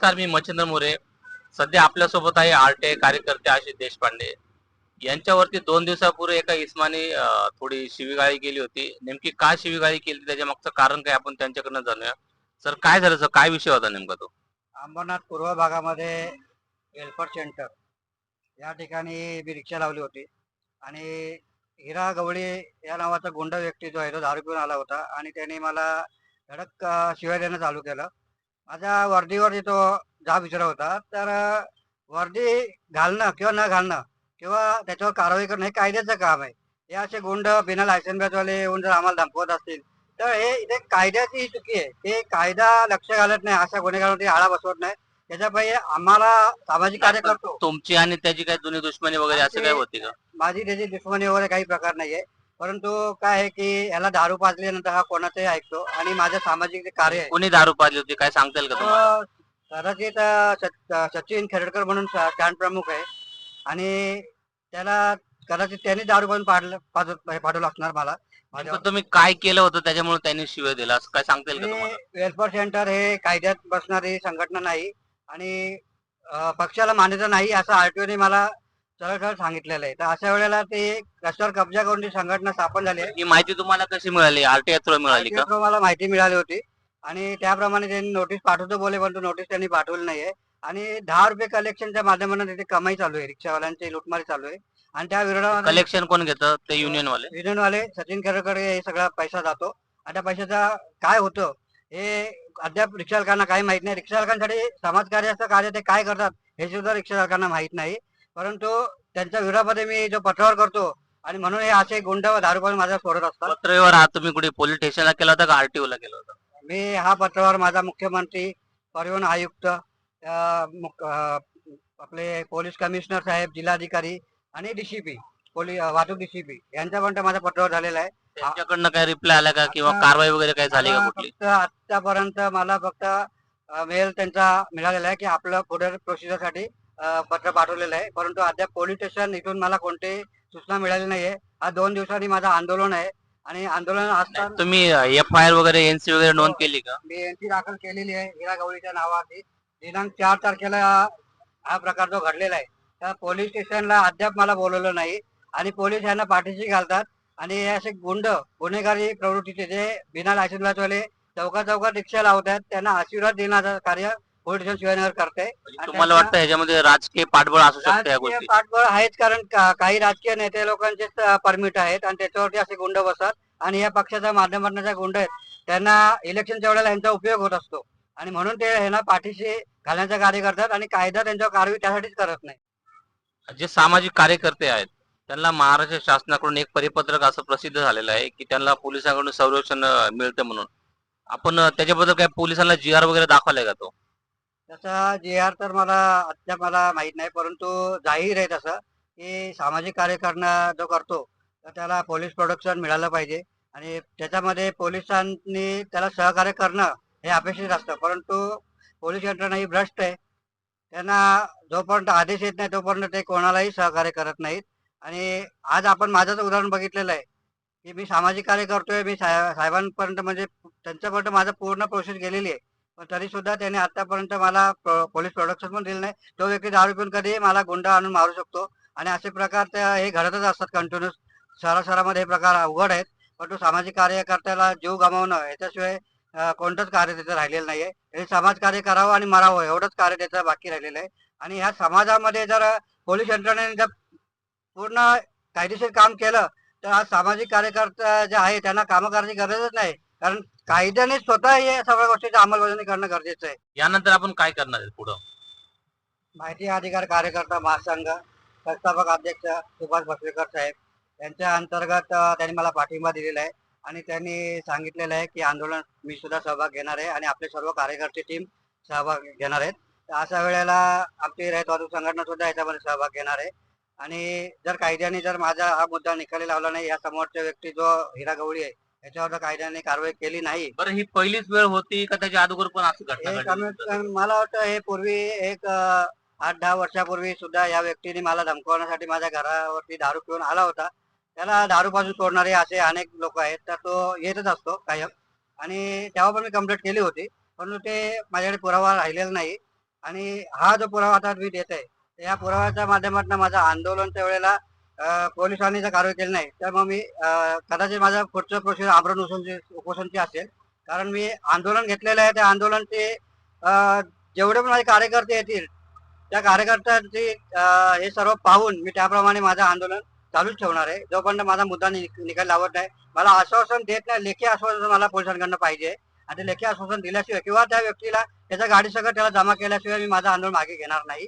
नमस्कार मी मच्छिंद्र मोरे. सध्या आपल्यासोबत आहे आरटीआय कार्यकर्ते आशिष देशपांडे. यांच्यावरती दोन दिवसापूर्वी एका इस्माने थोडी शिवीगाळी केली होती. नेमकी काय शिवीगाळी केली त्याच्या मागचं कारण काय आपण त्यांच्याकडनं जाणूया. सर काय झालं सर? काय विषय होता नेमका तो? अंबरनाथ पूर्व भागामध्ये हेल्पर सेंटर. या ठिकाणी मी रिक्षा लावली होती. आणि हिरा गवळी या नावाचा गुंड व्यक्ती जो आहे तो दारू पिऊन आला होता. आणि त्याने मला धडक शिवाय देणं चालू केलं. माझ्या वर्दीवर तो जाब विचारत होता तर वर्दी घालणं किंवा न घालणं किंवा त्याच्यावर कारवाई करणं हे कायद्याचं काम आहे. हे असे गुंड बिना लायसन्स वाले येऊन जर आम्हाला धमकवत असतील तर हे इथे कायद्याची चुकी आहे. ते कायदा लक्ष घालत नाही अशा गुन्हेगारांवरती आळा बसवत नाही. त्याच्या पायी आम्हाला सामाजिक कार्य करतो. तुमची आणि त्याची काय जुनी दुश्मनी वगैरे असं काय होती का? माझी त्याची दुश्मनी वगैरे काही प्रकार नाहीये. परंतु काय आहे की याला दारू पाजल्यानंतर हा कोणाचाही ऐकतो आणि माझं सामाजिक जे कार्य आहे कोणी दारू पाजली होती? काय सांगता येईल का तुम्हाला? कदाचित अं, सच- सचिन खेरडकर म्हणून स्टँड प्रमुख आहे. आणि त्याला कदाचित त्यांनी दारू पण पाडलं पाजत पाठवलं असणार मला. माझ्यावर. नेमकं तुम्ही काय केलं होतं? त्याच्यामुळे त्यांनी शिवाय दिला. असं काय सांगता येईल का तुम्हाला? वेलफेअर सेंटर हे कायद्यात बसणारी संघटना नाही. आणि अं, पक्षाला मान्यता नाही असं आरटीओने मला सरळ सरळ सांगितलेलं आहे. तर अशा वेळेला ते रस्त्यावर कब्जा करून ती संघटना स्थापन झाली आहे? ही माहिती तुम्हाला कशी मिळाली? आरटीआय थ्रू मिळाली का? मला माहिती मिळाली होती. आणि त्याप्रमाणे त्यांनी नोटीस पाठवतो बोले परंतु नोटीस त्यांनी पाठवली नाहीये आणि दहा रुपये कलेक्शनच्या माध्यमातून तिथे कमाई चालू आहे. रिक्षावाल्यांची लुटमारी चालू आहे. आणि त्या विरोधात कलेक्शन कोण घेतं? ते युनियन वाले युनियनवाले सचिन खेरकडे हे सगळा पैसा जातो. आणि त्या पैशाचा काय होतं? हे अद्याप रिक्षाचालकांना काही माहीत नाही. रिक्षाचालकांसाठी समाजकार्याचं कार्य ते काय करतात हे सुद्धा रिक्षाचालकांना माहीत नाही. परंतु त्यांच्या विरोधामध्ये मी जो पत्रावर करतो आणि म्हणून हे असे गुंड व दारू पासून माझ्या सोडत असतात. पत्रव्यवहार हा तुम्ही कुठे? पोलीस स्टेशनला केला होता का आरटीओ ला केला होता? मी हा पत्रावर माझा मुख्यमंत्री परिवहन आयुक्त अं, मुक- अं, आपले पोलीस कमिशनर साहेब जिल्हाधिकारी आणि डीसीपी पोलीस वाहतूक डीसीपी यांच्यापर्यंत माझा पत्रावर झालेला आहे. त्यांच्याकडनं काय रिप्लाय आला का किंवा आता- कारवाई वगैरे काय झाली का मला कुठली? फक्त आतापर्यंत मला फक्त मेल त्यांचा मिळालेला आहे की आपलं पुढे प्रोसिजरसाठी अं, पत्र पाठवलेलं आहे. परंतु अद्याप पोलीस स्टेशन इथून मला कोणतीही सूचना मिळाली नाहीये. हा दोन दिवसांनी माझं आंदोलन आहे. आणि आंदोलन असताना तुम्ही एफ आय आर वगैरे एनसी वगैरे नोंद हो. केली का? मी एनसी दाखल केलेली आहे. हिरा गवळीच्या नावाची दिनांक चार तारखेला हा प्रकार जो घडलेला आहे. त्या पोलीस स्टेशनला अद्याप मला बोलवलं नाही. आणि पोलीस यांना पाठीशी घालतात. आणि हे असे गुंड गुन्हेगारी प्रवृत्तीचे जे बिना लायसन्स वाले चौका चौकात रिक्षा लावतात त्यांना आशीर्वाद देण्याचं कार्य शिवाजीनगर करते म्हणजे तुम्हाला वाटतं ह्याच्यामध्ये राजकीय पाठबळ असू शकतं या राजकीय गोष्टी पाठबळ आहेच कारण का- काही राजकीय नेते लोकांचे परमिट आहेत आणि त्याच्यावरती असे गुंड बसतात. आणि या पक्षाच्या माध्यमातून जे गुंड आहेत. त्यांना इलेक्शनच्या वेळेला यांचा उपयोग होत असतो. आणि म्हणून ते ह्यांना पाठीशी घालण्याचं कार्य करतात आणि कायदा त्यांच्यावर कारवाई त्यासाठीच करत नाही. जे सामाजिक कार्यकर्ते आहेत त्यांना महाराष्ट्र शासनाकडून एक परिपत्रक असं प्रसिद्ध झालेलं आहे की त्यांना पोलिसांकडून संरक्षण अं, मिळतं म्हणून. आपण अं, त्याच्याबद्दल काय पोलिसांना जी आर वगैरे दाखवलाय का तो? त्याचा जे आर तर मला अद्याप मला माहीत नाही परंतु जाहीर आहे तसं की सामाजिक कार्य करणं जो करतो तर त्याला पोलीस प्रोडक्शन मिळालं पाहिजे. आणि त्याच्यामध्ये पोलिसांनी त्याला सहकार्य करणं हे अपेक्षित असतं. परंतु पोलीस यंत्रणा ही भ्रष्ट आहे. त्यांना जोपर्यंत आदेश येत नाही तोपर्यंत ते कोणालाही सहकार्य करत नाहीत. आणि आज आपण माझंच उदाहरण बघितलेलं आहे की मी सामाजिक कार्य करतोय मी साहेबांपर्यंत म्हणजे त्यांच्यापर्यंत माझं पूर्ण प्रोसेस गेलेली आहे. तरी सुद्धा त्याने आतापर्यंत मला प्रो- पोलीस प्रोडक्शन पण दिलं नाही. तो व्यक्ती दारू पिऊन कधी मला गुंडा आणून मारू शकतो. आणि असे प्रकार हे घडतच असतात कंटिन्यूस शहरा शहरामध्ये हे प्रकार अवघड आहेत. परंतु सामाजिक कार्यकर्त्याला जीव गमावणं याच्याशिवाय कोणतंच कार्य त्याचं राहिलेलं नाहीये. हे समाज कार्य करावं आणि मरावं एवढंच कार्य त्याचं बाकी राहिलेलं आहे. आणि ह्या समाजामध्ये जर पोलीस यंत्रणेने जर पूर्ण कायदेशीर काम केलं तर आज सामाजिक कार्यकर्ता जे आहे त्यांना कामं करायची गरजच नाही. कारण कायद्याने स्वतः हे सगळ्या गोष्टीची अंमलबजावणी करणं गरजेचं आहे. यानंतर आपण काय करणार आहे पुढं? माहिती अधिकार कार्यकर्ता महासंघ संस्थापक अध्यक्ष सुभाष भसवेकर साहेब यांच्या अंतर्गत अ, त्यांनी मला पाठिंबा दिलेला आहे आणि त्यांनी सांगितलेलं आहे की आंदोलन मी सुद्धा सहभाग घेणार आहे आणि आपले सर्व कार्यकर्ते टीम सहभाग घेणार आहेत. तर अशा वेळेला आपली रयत वाहतूक संघटना सुद्धा याच्यामध्ये सहभाग घेणार आहे. आणि जर कायद्याने जर माझा हा मुद्दा निकाली लावला नाही या समोरच्या व्यक्ती जो हिरा गवळी आहे याच्यावर कायद्याने कारवाई केली नाही. बरं ही पहिलीच वेळ होती का त्याच्या अगोदर पण असं घटना हे घडली कमीत होती? कमी मला वाटतं हे पूर्वी एक अं, आठ दहा वर्षापूर्वी सुद्धा या व्यक्तीने मला धमकवण्यासाठी माझ्या घरावरती दारू पिऊन आला होता. त्याला दारू पासून सोडणारे असे अनेक लोक आहेत तर तो येतच असतो कायम. आणि तेव्हा पण मी कंप्लेंट केली होती परंतु ते माझ्याकडे पुरावा राहिलेला नाही. आणि हा जो पुरावा आता मी देत आहे या पुराव्याच्या माध्यमातून माझं आंदोलनच्या वेळेला पोलिसांनी जर कारवाई केली नाही तर मग मी कदाचित माझं पुढचं प्रोसेस आमरण उपोषणची उपोषणची असेल कारण मी आंदोलन घेतलेलं आहे त्या आंदोलनचे जेवढे पण माझे कार्यकर्ते येतील त्या कार्यकर्त्यांची हे सर्व पाहून मी त्याप्रमाणे माझं आंदोलन चालूच ठेवणार आहे. जोपर्यंत माझा मुद्दा नि- निकाल लावत नाही मला आश्वासन देत नाही लेखी आश्वासन मला पोलिसांकडनं पाहिजे. आणि लेखी आश्वासन दिल्याशिवाय किंवा त्या व्यक्तीला त्याच्या गाडीसकट त्याला जमा केल्याशिवाय मी माझं आंदोलन मागे घेणार नाही.